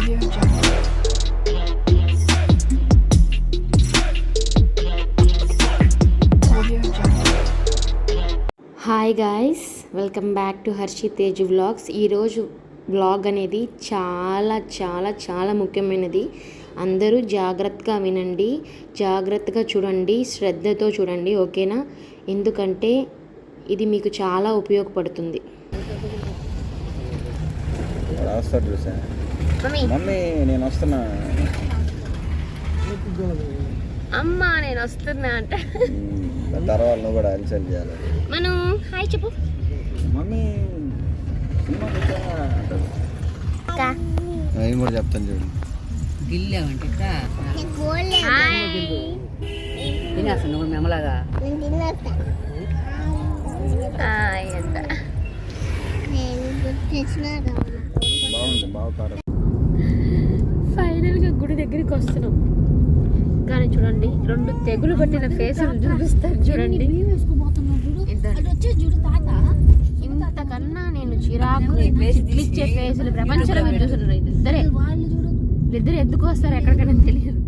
Hi guys welcome back to Harshi Tej vlogs ఈరోజు vlog అనేది చాలా చాలా చాలా ముఖ్యమైనది. అందరూ జాగ్రత్తగా వినండి జాగ్రత్తగా చూడండి శ్రద్ధతో చూడండి ఓకేనా? ఎందుకంటే ఇది మీకు చాలా ఉపయోగపడుతుంది. మమ్మీ నేను వస్తున్నా. అమ్మ నేను వస్తున్నా అంట. తర్వాత నువ్వు కూడా అరిసెల్ చేయాలి. మనం హాయ్ చెప్పు. మమ్మీ సినిమా చూసావా అంటాడు. నేను కూడా చెప్తాను చూడు. గిల్లామంటే తినేస్తాను నువ్వు బాగుంది ఫైనల్గా గుడి దగ్గరికి వస్తున్నాం. కానీ చూడండి రెండు తెగులు పట్టిన ఫేసులు చూపిస్తారు. చూడండి. ఇంతకన్నా నేను చిరాకు ఇచ్చే ఫేసులు ప్రపంచంలో మీరు చూస్తున్నారు ఇద్దరే. ఇద్దరు ఎందుకు వస్తారు? ఎక్కడికైనా తెలియదు.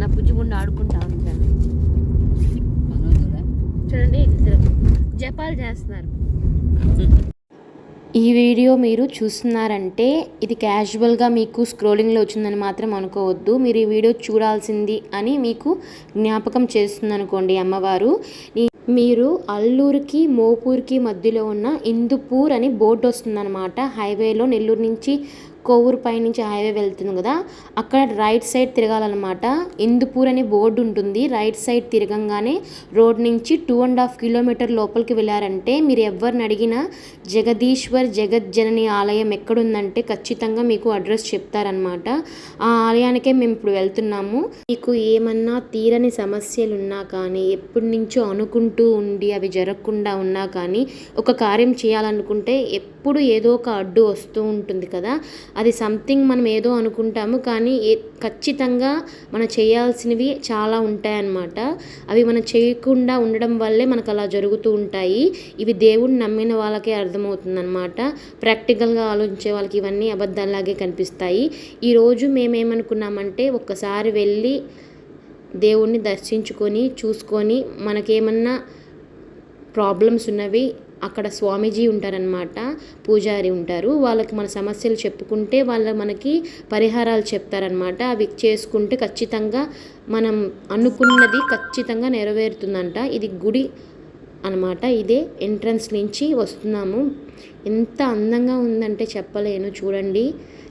నా పుజ్జుగుండా ఆడుకుంటా ఉంటాను చూడండి ఇద్దరు జపాలు చేస్తున్నారు. ఈ వీడియో మీరు చూస్తున్నారంటే ఇది క్యాజువల్గా మీకు స్క్రోలింగ్లో వచ్చిందని మాత్రం అనుకోవద్దు. మీరు ఈ వీడియో చూడాల్సింది అని మీకు జ్ఞాపకం చేస్తుంది అనుకోండి అమ్మవారు మీరు అల్లూరుకి మోపూర్కి మధ్యలో ఉన్న ఇందుపూర్ అని బోర్డు వస్తుందన్నమాట. హైవేలో నెల్లూరు నుంచి కోవూరు పైనుంచి హైవే వెళ్తుంది కదా అక్కడ రైట్ సైడ్ తిరగాలన్నమాట. ఇందుపూర్ అనే బోర్డు ఉంటుంది. రైట్ సైడ్ తిరగంగానే రోడ్ నుంచి టూ అండ్ హాఫ్ కిలోమీటర్ లోపలికి వెళ్ళారంటే మీరు ఎవరిని అడిగినా జగదీశ్వర్ జగజ్జనని ఆలయం ఎక్కడుందంటే ఖచ్చితంగా మీకు అడ్రస్ చెప్తారనమాట ఆ ఆలయానికే మేము ఇప్పుడు వెళ్తున్నాము. మీకు ఏమన్నా తీరని సమస్యలు ఉన్నా కానీ ఎప్పటి నుంచో అనుకుంటూ ఉండి అవి జరగకుండా ఉన్నా కానీ ఒక కార్యం చేయాలనుకుంటే ఎప్పుడు ఏదో ఒక అడ్డు వస్తూ ఉంటుంది కదా. అది సంథింగ్ మనం ఏదో అనుకుంటాము కానీ ఏ ఖచ్చితంగా మనం చేయాల్సినవి చాలా ఉంటాయన్నమాట. అవి మనం చేయకుండా ఉండడం వల్లే మనకు అలా జరుగుతూ ఉంటాయి. ఇవి దేవుడిని నమ్మిన వాళ్ళకే అర్థమవుతుందన్నమాట. ప్రాక్టికల్గా ఆలోచించే వాళ్ళకి ఇవన్నీ అబద్ధాలాగే కనిపిస్తాయి. ఈరోజు మేమేమనుకున్నామంటే ఒక్కసారి వెళ్ళి దేవుణ్ణి దర్శించుకొని చూసుకొని మనకేమన్నా ప్రాబ్లమ్స్ ఉన్నవి అక్కడ స్వామీజీ ఉంటారనమాట పూజారి ఉంటారు. వాళ్ళకి మన సమస్యలు చెప్పుకుంటే వాళ్ళ మనకి పరిహారాలు చెప్తారనమాట అవి చేసుకుంటే ఖచ్చితంగా మనం అనుకున్నది ఖచ్చితంగా నెరవేరుతుందంట. ఇది గుడి అనమాట ఇదే ఎంట్రన్స్ నుంచి వస్తున్నాము. ఎంత అందంగా ఉందంటే చెప్పలేను. చూడండి.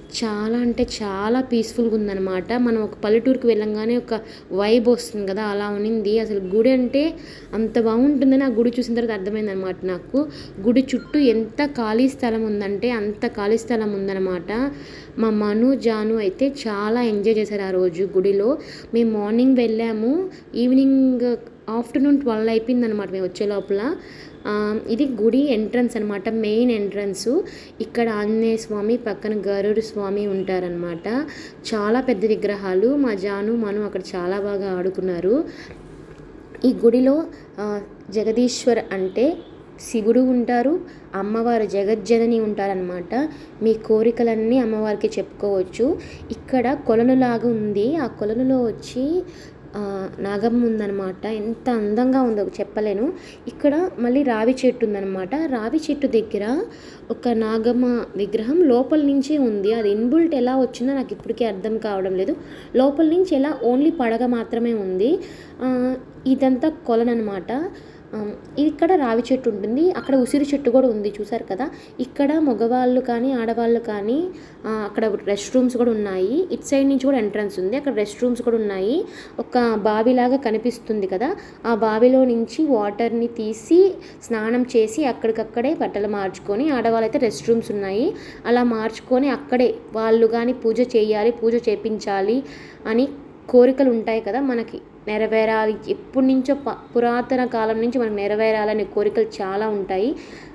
చాలా అంటే చాలా పీస్ఫుల్గా ఉందన్నమాట. మనం ఒక పల్లెటూరుకి వెళ్ళంగానే ఒక వైబ్ వస్తుంది కదా అలా ఉన్నింది. అసలు గుడి అంటే అంత బాగుంటుందని ఆ గుడి చూసిన తర్వాత అర్థమైంది అనమాట నాకు. గుడి చుట్టూ ఎంత ఖాళీ స్థలం ఉందంటే అంత ఖాళీ స్థలం ఉందన్నమాట. మా మను జాను అయితే చాలా ఎంజాయ్ చేశారు ఆ రోజు గుడిలో. మేము మార్నింగ్ వెళ్ళాము. ఈవినింగ్ ఆఫ్టర్నూన్ ట్వెల్వ్ అయిపోయింది అనమాట మేము వచ్చే లోపల. ఇది గుడి ఎంట్రన్స్ అనమాట మెయిన్ ఎంట్రన్స్. ఇక్కడ ఆంజనేయ స్వామి పక్కన గరుడు స్వామి ఉంటారనమాట చాలా పెద్ద విగ్రహాలు మా జాను మను అక్కడ చాలా బాగా ఆడుకున్నారు. ఈ గుడిలో జగదీశ్వర్ అంటే శివుడు ఉంటారు అమ్మవారు జగజ్జనని ఉంటారనమాట మీ కోరికలన్నీ అమ్మవారికి చెప్పుకోవచ్చు. ఇక్కడ కొలనులాగా ఉంది. ఆ కొలనులో వచ్చి నాగం ఉందనమాట ఉందన్నమాట. ఎంత అందంగా ఉందో చెప్పలేను. ఇక్కడ మళ్ళీ రావి చెట్టు ఉందన్నమాట. రావి చెట్టు దగ్గర ఒక నాగమ్మ విగ్రహం లోపల నుంచే ఉంది. అది ఇన్బుల్ట్ ఎలా వచ్చిందో నాకు ఇప్పటికీ అర్థం కావడం లేదు. లోపల నుంచి ఎలా ఓన్లీ పడగ మాత్రమే ఉంది. ఇదంతా కొలనమాట ఇక్కడ రావి చెట్టు ఉంటుంది అక్కడ ఉసిరి చెట్టు కూడా ఉంది చూసారు కదా? ఇక్కడ మగవాళ్ళు కానీ ఆడవాళ్ళు కానీ అక్కడ రెస్ట్ రూమ్స్ కూడా ఉన్నాయి. ఇట్ సైడ్ నుంచి కూడా ఎంట్రన్స్ ఉంది అక్కడ రెస్ట్ రూమ్స్ కూడా ఉన్నాయి. ఒక బావిలాగా కనిపిస్తుంది కదా? ఆ బావిలో నుంచి వాటర్ని తీసి స్నానం చేసి అక్కడికక్కడే బట్టలు మార్చుకొని ఆడవాళ్ళు అయితే రెస్ట్ రూమ్స్ ఉన్నాయి. అలా మార్చుకొని అక్కడే వాళ్ళు కానీ పూజ చేయాలి పూజ చేపించాలి అని కోరికలు ఉంటాయి కదా మనకి నెరవేరాలి. ఎప్పటి నుంచో ప పురాతన కాలం నుంచి మనకు నెరవేరాలనే కోరికలు చాలా ఉంటాయి.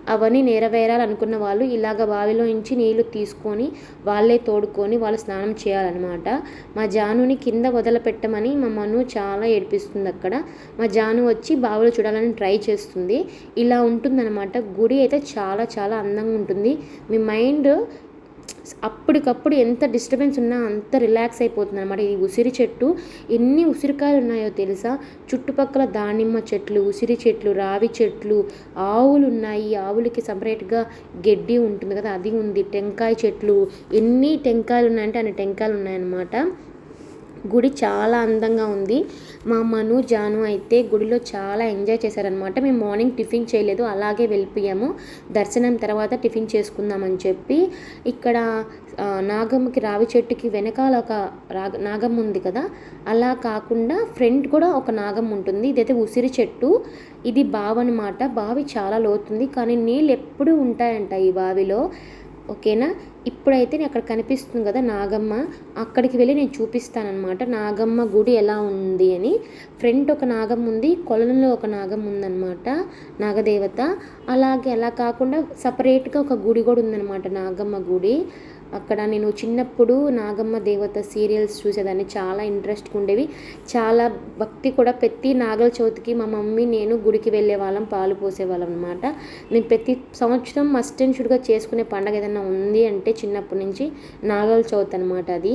అవన్నీ నెరవేరాలనుకున్న వాళ్ళు ఇలాగ బావిలో నుంచి నీళ్ళు తీసుకొని వాళ్ళే తోడుకొని వాళ్ళు స్నానం చేయాలన్నమాట. మా జానుని కింద వదలపెట్టమని మా మను చాలా ఏడిపిస్తుంది అక్కడ. మా జాను వచ్చి బావిలో చూడాలని ట్రై చేస్తుంది. ఇలా ఉంటుందన్నమాట. గుడి అయితే చాలా చాలా అందంగా ఉంటుంది. మీ మైండ్ అప్పటికప్పుడు ఎంత డిస్టర్బెన్స్ ఉన్నా అంత రిలాక్స్ అయిపోతుంది అనమాట ఈ ఉసిరి చెట్టు ఎన్ని ఉసిరికాయలు ఉన్నాయో తెలుసా? చుట్టుపక్కల దానిమ్మ చెట్లు ఉసిరి చెట్లు రావి చెట్లు ఆవులు ఉన్నాయి. ఆవులకి సపరేట్గా గడ్డి ఉంటుంది కదా అది ఉంది. టెంకాయ చెట్లు ఎన్ని టెంకాయలు ఉన్నాయంటే అన్ని టెంకాయలు ఉన్నాయన్నమాట. గుడి చాలా అందంగా ఉంది. మా మను జాను అయితే గుడిలో చాలా ఎంజాయ్ చేశారనమాట మేము మార్నింగ్ టిఫిన్ చేయలేదు అలాగే వెళ్ళిపోయాము. దర్శనం తర్వాత టిఫిన్ చేసుకుందామని చెప్పి ఇక్కడ నాగమ్మకి రావి చెట్టుకి వెనకాల ఒక రాగ నాగమ్మ ఉంది కదా? అలా కాకుండా ఫ్రంట్ కూడా ఒక నాగమ్మ ఉంటుంది. ఇదైతే ఉసిరి చెట్టు. ఇది బావి అనమాట బావి చాలా లోతుంది. కానీ నీళ్ళు ఎప్పుడూ ఉంటాయంట ఈ బావిలో. ఓకేనా? ఇప్పుడైతే నేను అక్కడ కనిపిస్తుంది కదా నాగమ్మ. అక్కడికి వెళ్ళి నేను చూపిస్తానమాట నాగమ్మ గుడి ఎలా ఉంది అని. ఫ్రంట్ ఒక నాగమ్మ ఉంది కొలంలో ఒక నాగమ్మ ఉందన్నమాట నాగదేవత. అలాగే అలా కాకుండా సపరేట్గా ఒక గుడి కూడా ఉందన్నమాట నాగమ్మ గుడి. అక్కడ నేను చిన్నప్పుడు నాగమ్మ దేవత సీరియల్స్ చూసేదాన్ని. చాలా ఇంట్రెస్ట్గా ఉండేవి. చాలా భక్తి కూడా ప్రతి నాగల చవితికి మా మమ్మీ నేను గుడికి వెళ్ళే వాళ్ళం పాలు పోసేవాళ్ళం అనమాట నేను ప్రతి సంవత్సరం మస్ట్ అండ్ షుడ్గా చేసుకునే పండగ ఏదైనా ఉంది అంటే చిన్నప్పటి నుంచి నాగల చవితి అనమాట అది.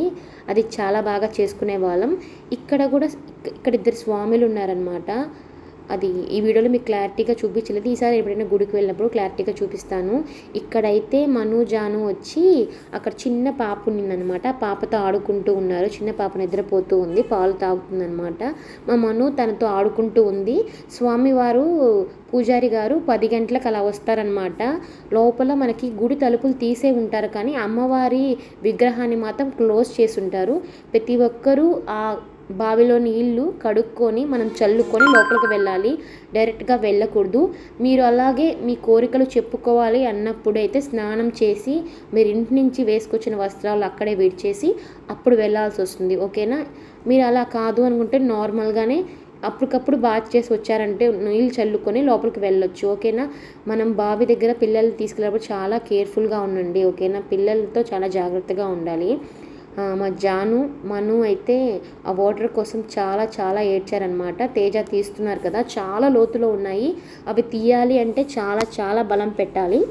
అది చాలా బాగా చేసుకునే వాళ్ళం. ఇక్కడ కూడా ఇక్కడ ఇద్దరు స్వాములు ఉన్నారనమాట అది ఈ వీడియోలో మీకు క్లారిటీగా చూపించలేదు. ఈసారి ఎప్పుడైనా గుడికి వెళ్ళినప్పుడు క్లారిటీగా చూపిస్తాను. ఇక్కడైతే మను జాను వచ్చి అక్కడ చిన్న పాప ఉన్నిందనమాట. పాపతో ఆడుకుంటూ ఉన్నారు. చిన్న పాప నిద్రపోతూ ఉంది. పాలు తాగుతుందనమాట. మా మను తనతో ఆడుకుంటూ ఉంది. స్వామివారు పూజారి గారు పది గంటలకు అలా వస్తారనమాట. లోపల మనకి గుడి తలుపులు తీసే ఉంటారు కానీ అమ్మవారి విగ్రహాన్ని మాత్రం క్లోజ్ చేసి ఉంటారు. ప్రతి ఒక్కరూ ఆ బావిలో నీళ్ళు కడుక్కొని మనం చల్లుకొని లోపలికి వెళ్ళాలి. డైరెక్ట్గా వెళ్ళకూడదు. మీరు అలాగే మీ కోరికలు చెప్పుకోవాలి అన్నప్పుడైతే స్నానం చేసి మీరు ఇంటి నుంచి వేసుకొచ్చిన వస్త్రాలు అక్కడే విడిచేసి అప్పుడు వెళ్ళాల్సి వస్తుంది. ఓకేనా? మీరు అలా కాదు అనుకుంటే నార్మల్గానే అప్పటికప్పుడు బాత్ చేసి వచ్చారంటే నీళ్ళు చల్లుకొని లోపలికి వెళ్ళొచ్చు. ఓకేనా? మనం బావి దగ్గర పిల్లల్ని తీసుకెళ్ళినప్పుడు చాలా కేర్ఫుల్గా ఉండండి. ఓకేనా? పిల్లలతో చాలా జాగ్రత్తగా ఉండాలి. మా జాను మను అయితే ఆ వాటర్ కోసం చాలా చాలా ఏడ్చారనమాట తేజ తీస్తున్నారు కదా చాలా లోతులో ఉన్నాయి. అవి తీయాలి అంటే చాలా చాలా బలం పెట్టాలి.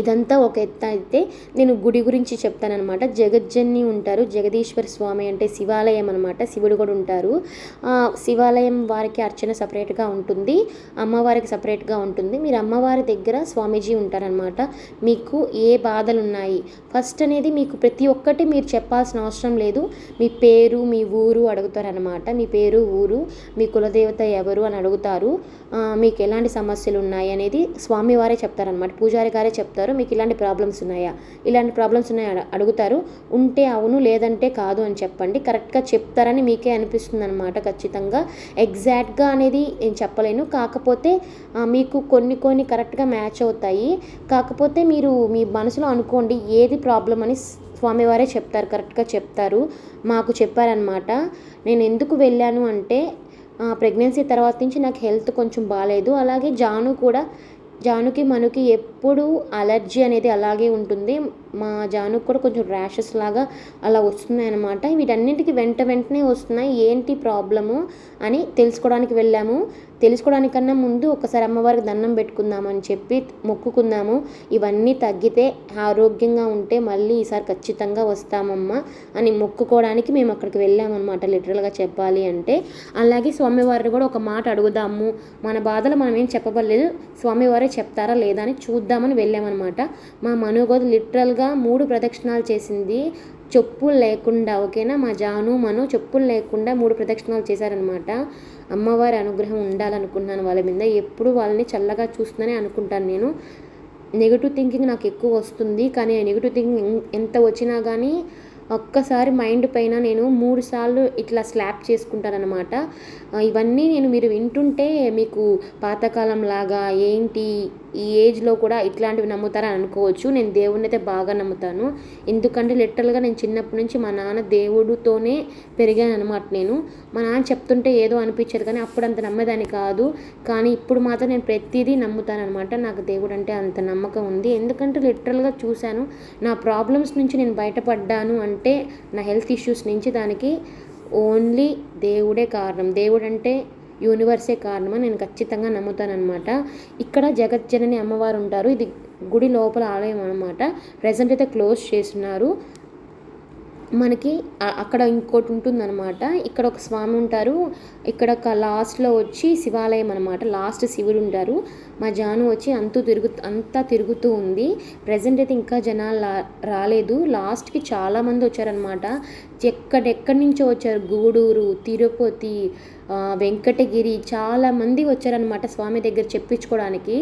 ఇదంతా ఒక ఎత్త అయితే నేను గుడి గురించి చెప్తానమాట జగజ్జన్ని ఉంటారు. జగదీశ్వర స్వామి అంటే శివాలయం అనమాట శివుడు కూడా ఉంటారు. శివాలయం వారికి అర్చన సపరేట్గా ఉంటుంది. అమ్మవారికి సపరేట్గా ఉంటుంది. మీరు అమ్మవారి దగ్గర స్వామీజీ ఉంటారనమాట మీకు ఏ బాధలు ఉన్నాయి ఫస్ట్ అనేది మీకు ప్రతి ఒక్కటి మీరు చెప్పాల్సిన అవసరం లేదు. మీ పేరు మీ ఊరు అడుగుతారనమాట మీ పేరు ఊరు మీ కులదేవత ఎవరు అని అడుగుతారు. మీకు ఎలాంటి సమస్యలు ఉన్నాయి అనేది స్వామివారే చెప్తారనమాట పూజారి గారే చెప్తారు. మీకు ఇలాంటి ప్రాబ్లమ్స్ ఉన్నాయా? ఇలాంటి ప్రాబ్లమ్స్ ఉన్నాయా? అడుగుతారు. ఉంటే అవును లేదంటే కాదు అని చెప్పండి. కరెక్ట్గా చెప్తారని మీకే అనిపిస్తుంది అనమాట ఖచ్చితంగా. ఎగ్జాక్ట్గా అనేది నేను చెప్పలేను. కాకపోతే మీకు కొన్ని కొన్ని కరెక్ట్గా మ్యాచ్ అవుతాయి. కాకపోతే మీరు మీ మనసులో అనుకోండి ఏది ప్రాబ్లం అని స్వామివారే చెప్తారు కరెక్ట్గా చెప్తారు. మాకు చెప్పారనమాట నేను ఎందుకు వెళ్ళాను అంటే ప్రెగ్నెన్సీ తర్వాత నుంచి నాకు హెల్త్ కొంచెం బాగాలేదు అలాగే జాను కూడా జానుకి మనకి ఎప్పుడు అలర్జీ అనేది అలాగే ఉంటుంది. మా జానుకి కూడా కొంచెం ర్యాషెస్ లాగా అలా వస్తున్నాయి అనమాట వీటన్నిటికీ వెంట వెంటనే వస్తున్నాయి. ఏంటి ప్రాబ్లము అని తెలుసుకోవడానికి వెళ్ళాము. తెలుసుకోవడానికన్నా ముందు ఒకసారి అమ్మవారికి దండం పెట్టుకుందామని చెప్పి మొక్కుకుందాము ఇవన్నీ తగ్గితే ఆరోగ్యంగా ఉంటే మళ్ళీ ఈసారి ఖచ్చితంగా వస్తామమ్మా అని మొక్కుకోవడానికి మేము అక్కడికి వెళ్ళామన్నమాట లిటరల్గా చెప్పాలి అంటే. అలాగే స్వామివారిని కూడా ఒక మాట అడుగుదాము. మన బాధలు మనం ఏం చెప్పబడలేదు. స్వామివారి చెప్తారా లేదా అని చూద్దామని వెళ్ళామన్నమాట. మా మనుగోద లిటరల్గా మూడు ప్రదక్షిణాలు చేసింది. చెప్పులు లేకుండా ఓకేనా? మా జాను మను చెప్పులు లేకుండా మూడు ప్రదక్షిణాలు చేశారనమాట అమ్మవారి అనుగ్రహం ఉండాలనుకుంటున్నాను వాళ్ళ మీద. ఎప్పుడు వాళ్ళని చల్లగా చూస్తుందని అనుకుంటాను నేను. నెగిటివ్ థింకింగ్ నాకు ఎక్కువ వస్తుంది. కానీ నెగిటివ్ థింకింగ్ ఎంత వచ్చినా కానీ ఒక్కసారి మైండ్ పైన నేను మూడు సార్లు ఇట్లా స్లాప్ చేసుకుంటానమాట ఇవన్నీ నేను మీరు వింటుంటే మీకు పాతకాలం లాగా ఏంటి ఈ ఏజ్లో కూడా ఇట్లాంటివి నమ్ముతారని అనుకోవచ్చు. నేను దేవుడిని అయితే బాగా నమ్ముతాను. ఎందుకంటే లిటరల్గా నేను చిన్నప్పటి నుంచి మా నాన్న దేవుడితోనే పెరిగాను అనమాట నేను. మా నాన్న చెప్తుంటే ఏదో అనిపించేది కానీ అప్పుడు అంత నమ్మేదాన్ని కాదు. కానీ ఇప్పుడు మాత్రం నేను ప్రతిదీ నమ్ముతాను అనమాట నాకు దేవుడు అంటే అంత నమ్మకం ఉంది. ఎందుకంటే లిటరల్గా చూశాను నా ప్రాబ్లమ్స్ నుంచి నేను బయటపడ్డాను అంటే నా హెల్త్ ఇష్యూస్ నుంచి దానికి ఓన్లీ దేవుడే కారణం. దేవుడు అంటే యూనివర్సే కారణమని నేను ఖచ్చితంగా నమ్ముతానమాట ఇక్కడ జగజ్జనని అమ్మవారు ఉంటారు. ఇది గుడి లోపల ఆలయం అనమాట ప్రజెంట్ అయితే క్లోజ్ చేస్తున్నారు. మనకి అక్కడ ఇంకోటి ఉంటుందన్నమాట. ఇక్కడ ఒక స్వామి ఉంటారు. ఇక్కడ ఒక లాస్ట్లో వచ్చి శివాలయం అనమాట లాస్ట్ శివుడు ఉంటారు. మా జాను వచ్చి అంతూ తిరుగు అంతా తిరుగుతూ ఉంది. ప్రజెంట్ అయితే ఇంకా జనాలు రాలేదు. లాస్ట్కి చాలామంది వచ్చారనమాట ఎక్కడెక్కడి నుంచో వచ్చారు? గూడూరు తిరుపతి వెంకటగిరి చాలా మంది వచ్చారనమాట స్వామి దగ్గర చెప్పించుకోవడానికి.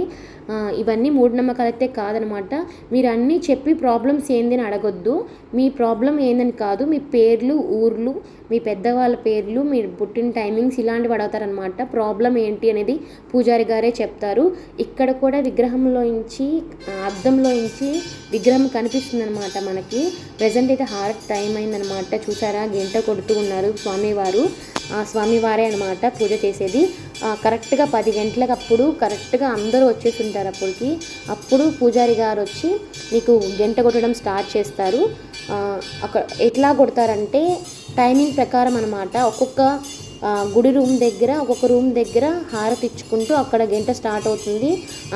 ఇవన్నీ మూఢనమ్మకాలు అయితే కాదనమాట మీరు అన్నీ చెప్పి ప్రాబ్లమ్స్ ఏందని అడగొద్దు. మీ ప్రాబ్లం ఏందని కాదు. మీ పేర్లు ఊర్లు మీ పెద్దవాళ్ళ పేర్లు మీరు పుట్టిన టైమింగ్స్ ఇలాంటివి అడుగుతారనమాట ప్రాబ్లం ఏంటి అనేది పూజారి గారే చెప్తారు. ఇక్కడ కూడా విగ్రహంలోంచి అద్దంలో నుంచి విగ్రహం కనిపిస్తుంది అనమాట మనకి. ప్రజెంట్ అయితే హార్ట్ టైం అయిందనమాట చూసారా? గంట కొడుతూ ఉన్నారు స్వామివారు. స్వామివారే అనమాట పూజ చేసేది. కరెక్ట్గా పది గంటలకు అప్పుడు కరెక్ట్గా అందరూ వచ్చేసి ఉంటారు అప్పటికి. అప్పుడు పూజారి గారు వచ్చి మీకు గంట కొట్టడం స్టార్ట్ చేస్తారు. అక్కడ ఎట్లా కొడతారంటే టైమింగ్ ప్రకారం అనమాట ఒక్కొక్క గుడి రూమ్ దగ్గర ఒక్కొక్క రూమ్ దగ్గర హారతి ఇచ్చుకుంటూ అక్కడ గంట స్టార్ట్ అవుతుంది.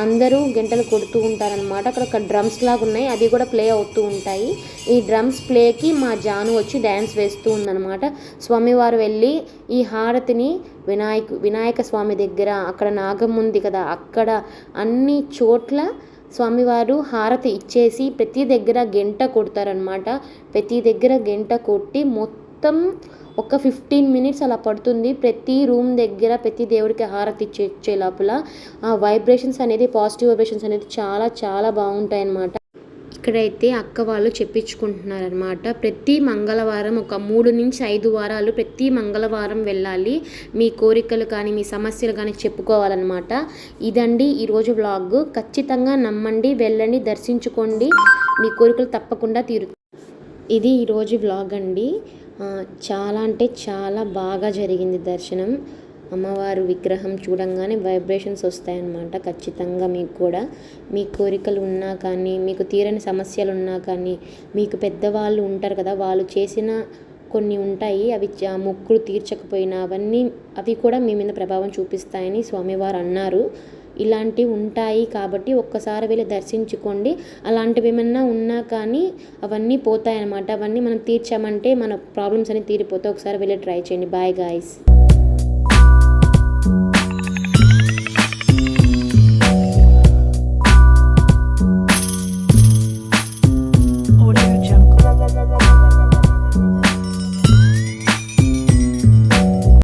అందరూ గంటలు కొడుతూ ఉంటారనమాట అక్కడ ఒక డ్రమ్స్ లాగా ఉన్నాయి. అది కూడా ప్లే అవుతూ ఉంటాయి. ఈ డ్రమ్స్ ప్లేకి మా జాను వచ్చి డ్యాన్స్ వేస్తూ ఉందన్నమాట. స్వామివారు వెళ్ళి ఈ హారతిని వినాయక వినాయక స్వామి దగ్గర అక్కడ నాగం ఉంది కదా అక్కడ అన్ని చోట్ల స్వామివారు హారతి ఇచ్చేసి ప్రతి దగ్గర గంట కొడతారనమాట ప్రతి దగ్గర గంట కొట్టి మొత్తం ఒక ఫిఫ్టీన్ మినిట్స్ అలా పడుతుంది. ప్రతి రూమ్ దగ్గర ప్రతి దేవుడికి హారతి ఇచ్చే ఇచ్చే లోపల ఆ వైబ్రేషన్స్ అనేది పాజిటివ్ వైబ్రేషన్స్ అనేది చాలా చాలా బాగుంటాయి అన్నమాట ఇక్కడైతే అక్క వాళ్ళు చెప్పించుకుంటున్నారనమాట ప్రతి మంగళవారం ఒక మూడు నుంచి ఐదు వారాలు ప్రతి మంగళవారం వెళ్ళాలి. మీ కోరికలు కానీ మీ సమస్యలు కానీ చెప్పుకోవాలన్నమాట. ఇదండి ఈరోజు వ్లాగ్ ఖచ్చితంగా నమ్మండి వెళ్ళండి దర్శించుకోండి. మీ కోరికలు తప్పకుండా తీరు ఇది ఈరోజు వ్లాగ్ అండి. చాలా అంటే చాలా బాగా జరిగింది దర్శనం. అమ్మవారు విగ్రహం చూడంగానే వైబ్రేషన్స్ వస్తాయన్నమాట ఖచ్చితంగా మీకు కూడా. మీ కోరికలు ఉన్నా కానీ మీకు తీరని సమస్యలు ఉన్నా కానీ మీకు పెద్దవాళ్ళు ఉంటారు కదా వాళ్ళు చేసిన కొన్ని ఉంటాయి. అవి మొక్కులు తీర్చకపోయినా అవన్నీ అవి కూడా మీ మీద ప్రభావం చూపిస్తాయని స్వామివారు అన్నారు. ఇలాంటివి ఉంటాయి కాబట్టి ఒక్కసారి వెళ్ళి దర్శించుకోండి. అలాంటివి ఏమన్నా ఉన్నా కానీ అవన్నీ పోతాయన్నమాట. అవన్నీ మనం తీర్చామంటే మన ప్రాబ్లమ్స్ అన్ని తీరిపోతాయి. ఒకసారి వెళ్ళి ట్రై చేయండి. Bye guys